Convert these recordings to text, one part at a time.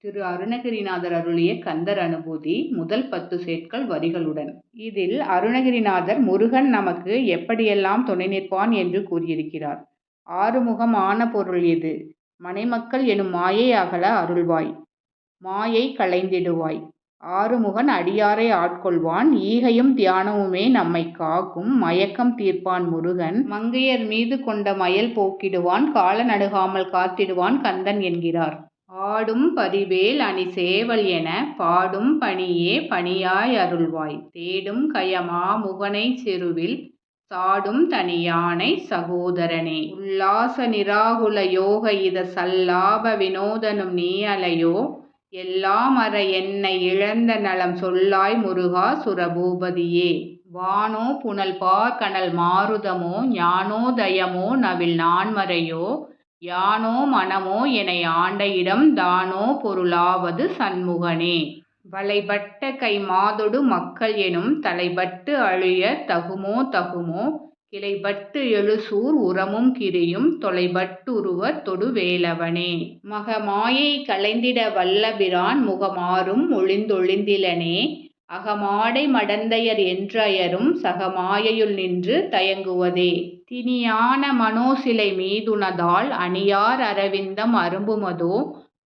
திரு அருணகிரிநாதர் அருளிய கந்தர் அனுபூதி முதல் பத்து சேட்கள் வரிகளுடன். இதில் அருணகிரிநாதர் முருகன் நமக்கு எப்படியெல்லாம் துணை நிற்பான்? என்று கூறியிருக்கிறார். ஆறுமுகம் ஆன பொருள் எது? மனைமக்கள் எனும் மாயை அகல அருள்வாய். மாயை களைந்திடுவாய். ஆறுமுகன் அடியாரை ஆட்கொள்வான். ஈகையும் தியானமுமே நம்மை காக்கும். மயக்கம் தீர்ப்பான் முருகன். மங்கையர் மீது கொண்ட மயல் போக்கிடுவான். கால நடுகாமல் காத்திடுவான் கந்தன் என்கிறார். ஆடும் பதிவேல் அணி சேவல் என பாடும் பணியே பணியாய் அருள்வாய். தேடும் கயமா முகனை செருவில் சாடும் தனியானை சகோதரனே. உல்லாச நிராகுல யோக இத சல்லாப வினோதனும் நீ அலையோ? எல்லாம் அற என்னை இழந்த நலம் சொல்லாய் முருகா சுரபூபதியே. வானோ புனல் பார் கனல் மாருதமோ? ஞானோதயமோ நவில் நான்மறையோ? யானோ மனமோ என ஆண்ட இடம் தானோ பொருளாவது சண்முகனே. வளைபட்ட கை மாதொடு மக்கள் எனும் தலைபட்டு அழிய தகுமோ தகுமோ கிளைபட்டு எழுசூர் உரமும் கிரியும் தொலைபட்டுருவ தொடுவேலவனே. மகமாயை களைந்திட வல்லபிரான் முகமாறும் ஒளிந்தொழிந்திலனே. அகமாடை மடந்தையர் என்றயரும் சகமாயையுள் நின்று தயங்குவதே. திணியான மனோசிலை மீதுனதால் அணியார் அரவிந்தம் அரும்புமதோ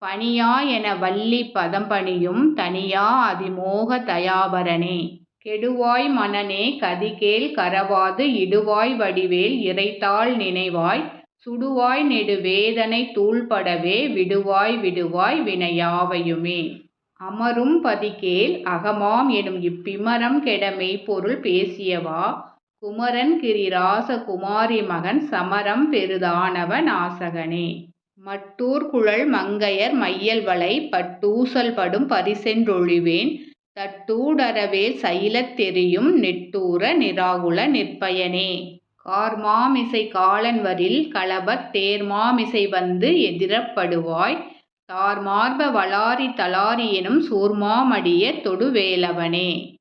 பணியா என வள்ளி பதம்பணியும் தனியா அதிமோக தயாபரனே. கெடுவாய் மனனே கதிகேல் கரவாது இடுவாய் வடிவேல் இறைத்தாள் நினைவாய் சுடுவாய் நெடு வேதனை தூள்படவே விடுவாய் விடுவாய் வினையாவையுமே. அமரும் பதிகேல் அகமாம் எனும் இப்பிமரம் கெடமை பொருள் பேசியவா? குமரன் கிரிராச குமாரி மகன் சமரம் பெருதானவ நாசகனே. மட்டூர் குழல் மங்கையர் மையல்வளை பட்டூசல் படும் பரிசென்றொழிவேன் தட்டூடரவேல் சைலத் தெரியும் நெட்டூர நிராகுல நிற்பயனே. கார்மாமிசை காலன்வரில் களபத் தேர்மாமிசை வந்து எதிரப்படுவாய். தார்மார்ப வளாரி தளாரி எனும் சூர்மாமடிய தொடுவேலவனே.